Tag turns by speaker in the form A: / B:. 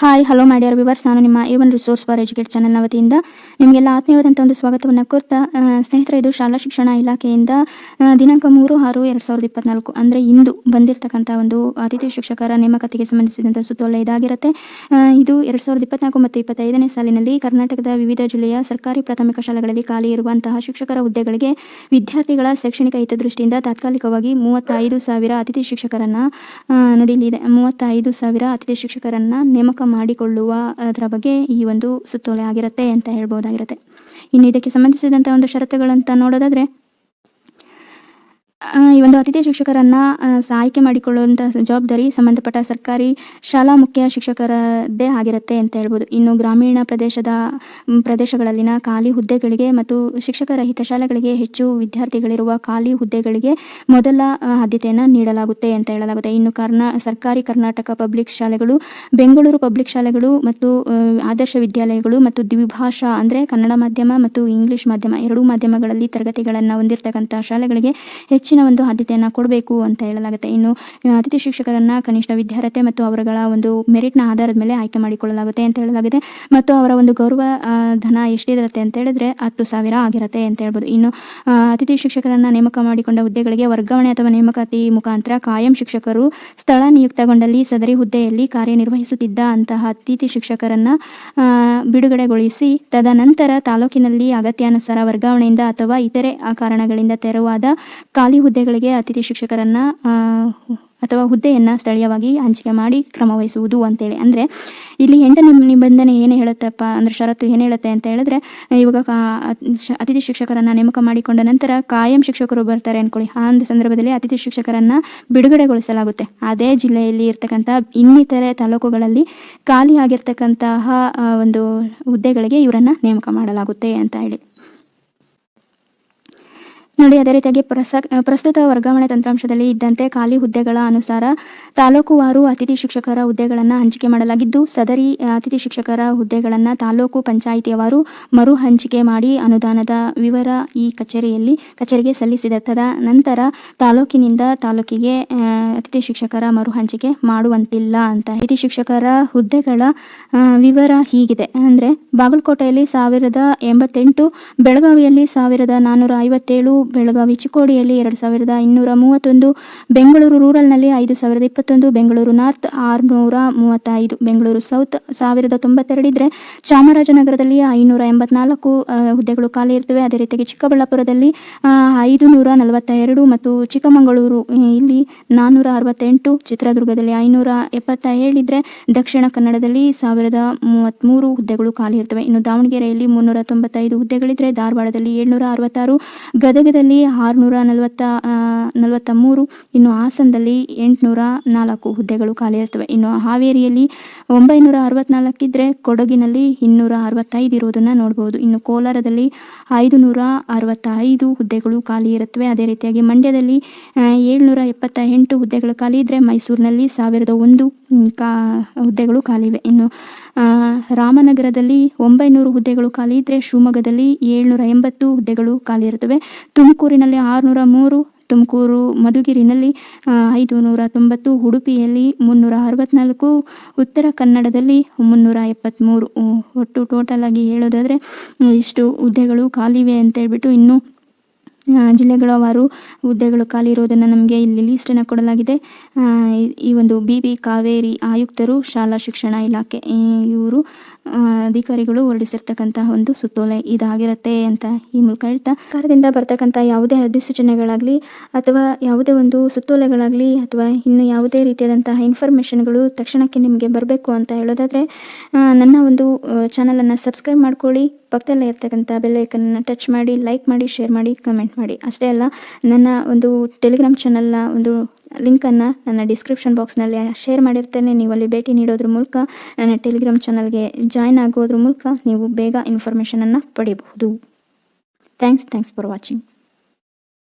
A: Hi hello ಮಾಡ್ಯಾರ viewers ನಾನು ನಿಮ್ಮ A one resource for educate ಚಾನೆಲ್ನ ವತಿಯಿಂದ ನಿಮಗೆಲ್ಲ ಆತ್ಮೀಯವಾದಂಥ ಒಂದು ಸ್ವಾಗತವನ್ನು ಕೋರ್ತಾ ಸ್ನೇಹಿತರ, ಇದು ಶಾಲಾ ಶಿಕ್ಷಣ ಇಲಾಖೆಯಿಂದ ದಿನಾಂಕ ಮೂರು ಆರು ಎರಡು ಸಾವಿರದ ಇಪ್ಪತ್ನಾಲ್ಕು, ಅಂದರೆ ಇಂದು ಬಂದಿರತಕ್ಕಂಥ ಒಂದು ಅತಿಥಿ ಶಿಕ್ಷಕರ ನೇಮಕಾತಿಗೆ ಸಂಬಂಧಿಸಿದಂಥ ಸುತ್ತೋಲೆ ಇದಾಗಿರುತ್ತೆ. ಇದು ಎರಡು ಸಾವಿರದ ಇಪ್ಪತ್ನಾಲ್ಕು ಮತ್ತು ಇಪ್ಪತ್ತೈದನೇ ಸಾಲಿನಲ್ಲಿ ಕರ್ನಾಟಕದ ವಿವಿಧ ಜಿಲ್ಲೆಯ ಸರ್ಕಾರಿ ಪ್ರಾಥಮಿಕ ಶಾಲೆಗಳಲ್ಲಿ ಖಾಲಿ ಇರುವಂತಹ ಶಿಕ್ಷಕರ ಹುದ್ದೆಗಳಿಗೆ ವಿದ್ಯಾರ್ಥಿಗಳ ಶೈಕ್ಷಣಿಕ ಹಿತದೃಷ್ಟಿಯಿಂದ ತಾತ್ಕಾಲಿಕವಾಗಿ ಮೂವತ್ತೈದು ಸಾವಿರ ಅತಿಥಿ ಶಿಕ್ಷಕರನ್ನ ನೋಡಿ ಮೂವತ್ತೈದು ಸಾವಿರ ಅತಿಥಿ ಶಿಕ್ಷಕರನ್ನ ನೇಮಕ ಮಾಡಿಕೊಳ್ಳುವ, ಅದರ ಬಗ್ಗೆ ಈ ಒಂದು ಸುತ್ತೋಲೆ ಆಗಿರುತ್ತೆ ಅಂತ ಹೇಳ್ಬೋದಾಗಿರುತ್ತೆ. ಇನ್ನು ಇದಕ್ಕೆ ಸಂಬಂಧಿಸಿದಂಥ ಒಂದು ಷರತ್ತುಗಳಂತ ನೋಡೋದಾದ್ರೆ ಈ ಒಂದು ಅತಿಥಿ ಶಿಕ್ಷಕರನ್ನ ಆಯ್ಕೆ ಮಾಡಿಕೊಳ್ಳುವಂಥ ಜವಾಬ್ದಾರಿ ಸಂಬಂಧಪಟ್ಟ ಸರ್ಕಾರಿ ಶಾಲಾ ಮುಖ್ಯ ಶಿಕ್ಷಕರದ್ದೇ ಆಗಿರುತ್ತೆ ಅಂತ ಹೇಳ್ಬೋದು. ಇನ್ನು ಗ್ರಾಮೀಣ ಪ್ರದೇಶದ ಪ್ರದೇಶಗಳಲ್ಲಿನ ಖಾಲಿ ಹುದ್ದೆಗಳಿಗೆ ಮತ್ತು ಶಿಕ್ಷಕರ ಹಿತಶಾಲೆಗಳಿಗೆ ಹೆಚ್ಚು ವಿದ್ಯಾರ್ಥಿಗಳಿರುವ ಖಾಲಿ ಹುದ್ದೆಗಳಿಗೆ ಮೊದಲ ಆದ್ಯತೆಯನ್ನು ನೀಡಲಾಗುತ್ತೆ ಅಂತ ಹೇಳಲಾಗುತ್ತೆ. ಇನ್ನು ಕರ್ನಾ, ಸರ್ಕಾರಿ ಕರ್ನಾಟಕ ಪಬ್ಲಿಕ್ ಶಾಲೆಗಳು, ಬೆಂಗಳೂರು ಪಬ್ಲಿಕ್ ಶಾಲೆಗಳು ಮತ್ತು ಆದರ್ಶ ವಿದ್ಯಾಲಯಗಳು ಮತ್ತು ದ್ವಿಭಾಷಾ ಅಂದರೆ ಕನ್ನಡ ಮಾಧ್ಯಮ ಮತ್ತು ಇಂಗ್ಲಿಷ್ ಮಾಧ್ಯಮ ಎರಡೂ ಮಾಧ್ಯಮಗಳಲ್ಲಿ ತರಗತಿಗಳನ್ನು ಹೊಂದಿರತಕ್ಕಂಥ ಶಾಲೆಗಳಿಗೆ ಹೆಚ್ಚಿನ ಒಂದು ಆದ್ಯತೆಯನ್ನು ಕೊಡಬೇಕು ಅಂತ ಹೇಳಲಾಗುತ್ತೆ. ಇನ್ನು ಅತಿಥಿ ಶಿಕ್ಷಕರನ್ನ ಕನಿಷ್ಠ ವಿದ್ಯಾರ್ಹತೆ ಮತ್ತು ಅವರುಗಳ ಒಂದು ಮೆರಿಟ್ನ ಆಧಾರದ ಮೇಲೆ ಆಯ್ಕೆ ಮಾಡಿಕೊಳ್ಳಲಾಗುತ್ತೆ ಅಂತ ಹೇಳಲಾಗಿದೆ. ಮತ್ತು ಅವರ ಒಂದು ಗೌರವ ಧನ ಎಷ್ಟಿರುತ್ತೆ ಅಂತ ಹೇಳಿದ್ರೆ ಹತ್ತು ಸಾವಿರ ಆಗಿರುತ್ತೆ ಅಂತ ಹೇಳ್ಬೋದು. ಇನ್ನು ಅತಿಥಿ ಶಿಕ್ಷಕರನ್ನ ನೇಮಕ ಮಾಡಿಕೊಂಡ ಹುದ್ದೆಗಳಿಗೆ ವರ್ಗಾವಣೆ ಅಥವಾ ನೇಮಕಾತಿ ಮುಖಾಂತರ ಕಾಯಂ ಶಿಕ್ಷಕರು ಸ್ಥಳ ನಿಯುಕ್ತಗೊಂಡಲ್ಲಿ ಸದರಿ ಹುದ್ದೆಯಲ್ಲಿ ಕಾರ್ಯನಿರ್ವಹಿಸುತ್ತಿದ್ದ ಅಂತಹ ಅತಿಥಿ ಶಿಕ್ಷಕರನ್ನ ಬಿಡುಗಡೆಗೊಳಿಸಿ ತದನಂತರ ತಾಲೂಕಿನಲ್ಲಿ ಅಗತ್ಯಾನುಸಾರ ವರ್ಗಾವಣೆಯಿಂದ ಅಥವಾ ಇತರೆ ಕಾರಣಗಳಿಂದ ತೆರವಾದ ಖಾಲಿ ಹುದ್ದೆಗಳಿಗೆ ಅತಿಥಿ ಶಿಕ್ಷಕರನ್ನ ಅಥವಾ ಹುದ್ದೆಯನ್ನು ಸ್ಥಳೀಯವಾಗಿ ಹಂಚಿಕೆ ಮಾಡಿ ಕ್ರಮ ವಹಿಸುವುದು ಅಂತೇಳಿ. ಅಂದರೆ, ಇಲ್ಲಿ ಎಂಟ ನಿಬ್ ನಿಬಂಧನೆ ಏನು ಹೇಳುತ್ತಪ್ಪ, ಅಂದರೆ ಷರತ್ತು ಏನು ಹೇಳುತ್ತೆ ಅಂತ ಹೇಳಿದ್ರೆ, ಇವಾಗ ಅತಿಥಿ ಶಿಕ್ಷಕರನ್ನ ನೇಮಕ ಮಾಡಿಕೊಂಡ ನಂತರ ಕಾಯಂ ಶಿಕ್ಷಕರು ಬರ್ತಾರೆ ಅನ್ಕೊಳ್ಳಿ. ಆ ಒಂದು ಸಂದರ್ಭದಲ್ಲಿ ಅತಿಥಿ ಶಿಕ್ಷಕರನ್ನ ಬಿಡುಗಡೆಗೊಳಿಸಲಾಗುತ್ತೆ. ಅದೇ ಜಿಲ್ಲೆಯಲ್ಲಿ ಇರ್ತಕ್ಕಂಥ ಇನ್ನಿತರೆ ತಾಲೂಕುಗಳಲ್ಲಿ ಖಾಲಿ ಆಗಿರ್ತಕ್ಕಂತಹ ಒಂದು ಹುದ್ದೆಗಳಿಗೆ ಇವರನ್ನ ನೇಮಕ ಮಾಡಲಾಗುತ್ತೆ ಅಂತ ಹೇಳಿ. ನೋಡಿ, ಅದೇ ರೀತಿಯಾಗಿ ಪ್ರಸ, ಪ್ರಸ್ತುತ ವರ್ಗಾವಣೆ ತಂತ್ರಾಂಶದಲ್ಲಿ ಇದ್ದಂತೆ ಖಾಲಿ ಹುದ್ದೆಗಳ ಅನುಸಾರ ತಾಲೂಕುವಾರು ಅತಿಥಿ ಶಿಕ್ಷಕರ ಹುದ್ದೆಗಳನ್ನು ಹಂಚಿಕೆ ಮಾಡಲಾಗಿದ್ದು, ಸದರಿ ಅತಿಥಿ ಶಿಕ್ಷಕರ ಹುದ್ದೆಗಳನ್ನು ತಾಲೂಕು ಪಂಚಾಯಿತಿಯವರು ಮರು ಹಂಚಿಕೆ ಮಾಡಿ ಅನುದಾನದ ವಿವರ ಈ ಕಚೇರಿಯಲ್ಲಿ, ಕಚೇರಿಗೆ ಸಲ್ಲಿಸಿದ ನಂತರ ತಾಲೂಕಿನಿಂದ ತಾಲೂಕಿಗೆ ಅತಿಥಿ ಶಿಕ್ಷಕರ ಮರು ಹಂಚಿಕೆ ಮಾಡುವಂತಿಲ್ಲ ಅಂತ. ಅತಿಥಿ ಶಿಕ್ಷಕರ ಹುದ್ದೆಗಳ ವಿವರ ಹೀಗಿದೆ. ಅಂದರೆ ಬಾಗಲಕೋಟೆಯಲ್ಲಿ ಸಾವಿರದ ಎಂಬತ್ತೆಂಟು, ಬೆಳಗಾವಿಯಲ್ಲಿ ಸಾವಿರದ ನಾನ್ನೂರ ಐವತ್ತೇಳು ಬೆಳಗಾವಿ, ಚಿಕ್ಕೋಡಿಯಲ್ಲಿ ಎರಡು ಸಾವಿರದ ಇನ್ನೂರ ಮೂವತ್ತೊಂದು, ಬೆಂಗಳೂರು ರೂರಲ್ನಲ್ಲಿ ಐದು ಸಾವಿರದ ಇಪ್ಪತ್ತೊಂದು, ಬೆಂಗಳೂರು ನಾರ್ತ್ ಆರುನೂರ ಮೂವತ್ತೈದು, ಬೆಂಗಳೂರು ಸೌತ್ ಸಾವಿರದ ತೊಂಬತ್ತೆರಡಿದ್ರೆ ಚಾಮರಾಜನಗರದಲ್ಲಿ ಐನೂರ ಎಂಬತ್ನಾಲ್ಕು ಹುದ್ದೆಗಳು ಖಾಲಿ ಇರ್ತವೆ. ಅದೇ ರೀತಿಯಾಗಿ ಚಿಕ್ಕಬಳ್ಳಾಪುರದಲ್ಲಿ ಐದು ನೂರ ನಲವತ್ತ ಎರಡು ಮತ್ತು ಚಿಕ್ಕಮಗಳೂರು ಇಲ್ಲಿ ನಾನ್ನೂರ ಅರವತ್ತೆಂಟು, ಚಿತ್ರದುರ್ಗದಲ್ಲಿ ಐನೂರ ಎಪ್ಪತ್ತ ಏಳಿದ್ರೆ ದಕ್ಷಿಣ ಕನ್ನಡದಲ್ಲಿ ಸಾವಿರದ ಮೂವತ್ತ್ಮೂರು ಹುದ್ದೆಗಳು ಖಾಲಿ ಇರ್ತವೆ. ಇನ್ನು ದಾವಣಗೆರೆಯಲ್ಲಿ ಮುನ್ನೂರ ತೊಂಬತ್ತೈದು ಹುದ್ದೆಗಳಿದ್ರೆ ಧಾರವಾಡದಲ್ಲಿ ಏಳ್ನೂರ ಅರವತ್ತಾರು, ಗದಗದಲ್ಲಿ ಆರುನೂರ ನಲವತ್ತ ನಲವತ್ತ ಮೂರು ಇನ್ನು ಹಾಸನದಲ್ಲಿ ಎಂಟುನೂರ ನಾಲ್ಕು ಹುದ್ದೆಗಳು ಖಾಲಿ ಇರ್ತವೆ ಇನ್ನು ಹಾವೇರಿಯಲ್ಲಿ ಒಂಬೈನೂರ ಅರವತ್ನಾಲ್ಕಿದ್ರೆ ಕೊಡಗಿನಲ್ಲಿ ಇನ್ನೂರ ಅರವತ್ತೈದು ಇರೋದನ್ನು ನೋಡ್ಬೋದು. ಇನ್ನು ಕೋಲಾರದಲ್ಲಿ ಐದು ನೂರ ಅರವತ್ತೈದು ಹುದ್ದೆಗಳು ಖಾಲಿ ಇರುತ್ತವೆ ಅದೇ ರೀತಿಯಾಗಿ ಮಂಡ್ಯದಲ್ಲಿ ಏಳ್ನೂರ ಎಪ್ಪತ್ತ ಎಂಟು ಹುದ್ದೆಗಳು ಖಾಲಿ ಇದ್ದರೆ ಮೈಸೂರಿನಲ್ಲಿ ಸಾವಿರದ ಒಂದು ಕಾ, ಹುದ್ದೆಗಳು ಖಾಲಿ ಇವೆ ಇನ್ನು ರಾಮನಗರದಲ್ಲಿ ಒಂಬೈನೂರು ಹುದ್ದೆಗಳು ಖಾಲಿ ಇದ್ದರೆ ಶಿವಮೊಗ್ಗದಲ್ಲಿ ಏಳ್ನೂರ ಎಂಬತ್ತು ಹುದ್ದೆಗಳು ಖಾಲಿ ಇರುತ್ತವೆ. ತುಮಕೂರಿನಲ್ಲಿ ಆರುನೂರ ಮೂರು, ತುಮಕೂರು, ಮಧುಗಿರಿನಲ್ಲಿ ಐದು ನೂರ ತೊಂಬತ್ತು, ಉಡುಪಿಯಲ್ಲಿ ಮುನ್ನೂರ ಅರವತ್ತ್ನಾಲ್ಕು ಉತ್ತರ ಕನ್ನಡದಲ್ಲಿ ಮುನ್ನೂರ ಎಪ್ಪತ್ತ್ಮೂರು ಒಟ್ಟು ಟೋಟಲ್ ಆಗಿ ಹೇಳೋದಾದರೆ, ಇಷ್ಟು ಹುದ್ದೆಗಳು ಖಾಲಿವೆ ಅಂತ ಹೇಳ್ಬಿಟ್ಟು ಇನ್ನು ಜಿಲ್ಲೆಗಳವಾರು ಹುದ್ದೆಗಳು ಖಾಲಿ ಇರೋದನ್ನು ನಮಗೆ ಇಲ್ಲಿ ಲೀಸ್ಟನ್ನು ಕೊಡಲಾಗಿದೆ. ಈ ಒಂದು ಬಿ ಬಿ ಕಾವೇರಿ ಆಯುಕ್ತರು ಶಾಲಾ ಶಿಕ್ಷಣ ಇಲಾಖೆ ಇವರು ಅಧಿಕಾರಿಗಳು ಹೊರಡಿಸಿರ್ತಕ್ಕಂತಹ ಒಂದು ಸುತ್ತೋಲೆ ಇದಾಗಿರುತ್ತೆ ಅಂತ ಈ ಮೂಲಕ ಹೇಳ್ತಾ, ಸರ್ಕಾರದಿಂದ ಬರ್ತಕ್ಕಂಥ ಯಾವುದೇ ಅಧಿಸೂಚನೆಗಳಾಗಲಿ ಅಥವಾ ಯಾವುದೇ ಒಂದು ಸುತ್ತೋಲೆಗಳಾಗಲಿ ಅಥವಾ ಇನ್ನು ಯಾವುದೇ ರೀತಿಯಾದಂತಹ ಇನ್ಫಾರ್ಮೇಷನ್ಗಳು ತಕ್ಷಣಕ್ಕೆ ನಿಮಗೆ ಬರಬೇಕು ಅಂತ ಹೇಳೋದಾದರೆ ನನ್ನ ಒಂದು ಚಾನಲನ್ನು ಸಬ್ಸ್ಕ್ರೈಬ್ ಮಾಡ್ಕೊಳ್ಳಿ. ಪಕ್ಕದಲ್ಲೇ ಇರ್ತಕ್ಕಂಥ ಬೆಲ್ಲೈಕನ್ನ ಟಚ್ ಮಾಡಿ, ಲೈಕ್ ಮಾಡಿ, ಶೇರ್ ಮಾಡಿ, ಕಮೆಂಟ್ ಮಾಡಿ. ಅಷ್ಟೇ ಅಲ್ಲ, ನನ್ನ ಒಂದು ಟೆಲಿಗ್ರಾಮ್ ಚಾನಲ್ನ ಒಂದು ಲಿಂಕನ್ನು ನನ್ನ ಡಿಸ್ಕ್ರಿಪ್ಷನ್ ಬಾಕ್ಸ್ನಲ್ಲಿ ಶೇರ್ ಮಾಡಿರ್ತೇನೆ. ನೀವು ಅಲ್ಲಿ ಭೇಟಿ ನೀಡೋದ್ರ ಮೂಲಕ ನನ್ನ ಟೆಲಿಗ್ರಾಮ್ ಚಾನಲ್ಗೆ ಜಾಯ್ನ್ ಆಗೋದ್ರ ಮೂಲಕ ನೀವು ಬೇಗ ಇನ್ಫಾರ್ಮೇಷನನ್ನು ಪಡೆಯಬಹುದು. Thanks thanks for watching.